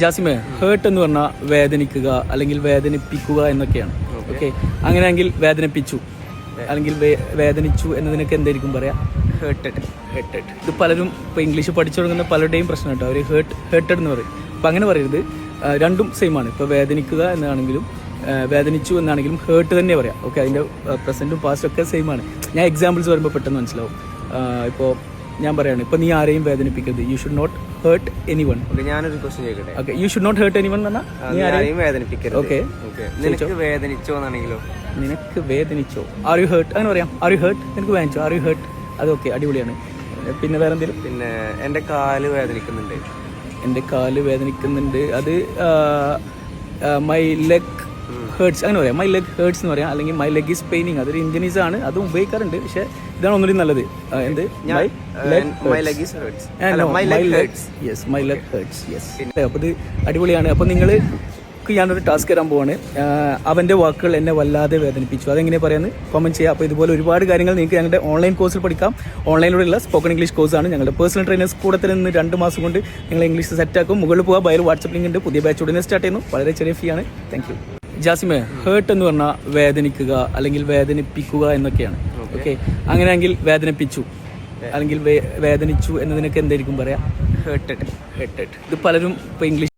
ജാസിമെ heart എന്ന് പറഞ്ഞാൽ വേദനിക്കുക അല്ലെങ്കിൽ വേദനിപ്പിക്കുക എന്നൊക്കെയാണ്. ഓക്കെ അങ്ങനെയെങ്കിൽ വേദനിപ്പിച്ചു. അല്ലെങ്കിൽ വേദനിച്ചു എന്നതിനൊക്കെ എന്തായിരിക്കും പറയാ? ഹേർട്ടഡ് ഹേർട്ടഡ് ഇത് പലരും ഇപ്പോൾ ഇംഗ്ലീഷ് പഠിച്ചു തുടങ്ങുന്ന പലരുടെയും പ്രശ്നം കേട്ടോ അവർ ഹേർട്ട് ഹേർട്ടഡ് എന്ന് പറയും. അപ്പം അങ്ങനെ പറയരുത്. രണ്ടും സെയിം ആണ്. ഇപ്പോൾ വേദനിക്കുക എന്നാണെങ്കിലും വേദനിച്ചു എന്നാണെങ്കിലും ഹേർട്ട് തന്നെ പറയാം. ഓക്കെ അതിന്റെ പ്രസന്റും പാസ്റ്റും ഒക്കെ സെയിം ആണ്. ഞാൻ എക്സാമ്പിൾസ് വരുമ്പോൾ പെട്ടെന്ന് മനസ്സിലാവും. ഇപ്പോൾ ഞാൻ പറയാണ് ഇപ്പോൾ നീ ആരെയും വേദനിപ്പിക്കരുത്. You should not hurt anyone ഞാനൊരു ക്വസ്റ്റ്യൻ ചോദിക്കട്ടെ? Okay you should not hurt anyone എന്നാ ആരെയും വേദനിപ്പിക്കരുത്. Okay. ഓക്കെ. നിനക്ക് വേദനിച്ചോ എന്നാണെങ്കിലോ? നിനക്ക് വേദനിച്ചോ? ആർ യു ഹേർട്ട് അങ്ങനെ പറയാം. ആർ യു ഹേർട്ട് നിനക്ക് വേദനിച്ചോ? ആർ യു ഹേർട്ട് അത് ഓക്കെ അടിപൊളിയാണ്. പിന്നെ വേറെ എന്തെങ്കിലും പിന്നെ എന്റെ കാൽ വേദനിക്കുന്നുണ്ട്. എന്റെ കാൽ വേദനിക്കുന്നുണ്ട്. അത് മൈ ലെഗ് ഹേർട്സ് അങ്ങനെ പറയാം. മൈ ലെഗ് ഹേർട്സ് എന്ന് പറയാം. അല്ലെങ്കിൽ മൈ ലെഗ് ഈസ് പെയിനിങ് അതൊരു ഇന്ത്യനീസ് ആണ്. അതും ഉപയോഗിക്കാറുണ്ട്. പക്ഷെ ഇതാണ് ഒന്നുകൂടി നല്ലത്. എന്ത്? My leg yes my leg hurts yes അപ്പോൾ ഇത് അടിപൊളിയാണ്. അപ്പോൾ നിങ്ങൾ ഞാനൊരു ടാസ്ക് തരാൻ പോവാണ്. അവന്റെ അവന്റെ വാക്കുകൾ എന്നെ വല്ലാതെ വേദനിപ്പിച്ചു. അതെങ്ങനെ പറയാമെന്ന് കമന്റ് ചെയ്യാം. അപ്പോൾ ഇതുപോലെ ഒരുപാട് കാര്യങ്ങൾ നിങ്ങൾക്ക് ഞങ്ങളുടെ ഓൺലൈൻ കോഴ്സിൽ പഠിക്കാം. ഓൺലൈനിലൂടെയുള്ള സ്പോക്കൺ ഇംഗ്ലീഷ് കോഴ്സാണ് ഞങ്ങളുടെ പേഴ്സണൽ ട്രെയിനേഴ്സ് കൂടെ നിന്ന് രണ്ട് മാസം കൊണ്ട് നിങ്ങൾ ഇംഗ്ലീഷ് സെറ്റാക്കും മുകളിൽ പോകുക ബയൽ വാട്സപ്പ് ലിങ്ക് ഉണ്ട്. പുതിയ ബാച്ച് ഉടനെ സ്റ്റാർട്ട് ചെയ്യുന്നു. വളരെ ചെറിയ ഫീ ആണ്. താങ്ക് യു ജാസിമെ ഹേർട്ട് എന്ന് പറഞ്ഞാൽ വേദനിക്കുക അല്ലെങ്കിൽ വേദനിപ്പിക്കുക എന്നൊക്കെയാണ്. ഓക്കെ അങ്ങനെയെങ്കിൽ വേദനിപ്പിച്ചു. അല്ലെങ്കിൽ വേദനിച്ചു എന്നതിനൊക്കെ എന്തായിരിക്കും പറയാ? ഹേർട്ടഡ് ഹേർട്ടഡ് ഇത് പലരും ഇപ്പോൾ ഇംഗ്ലീഷ്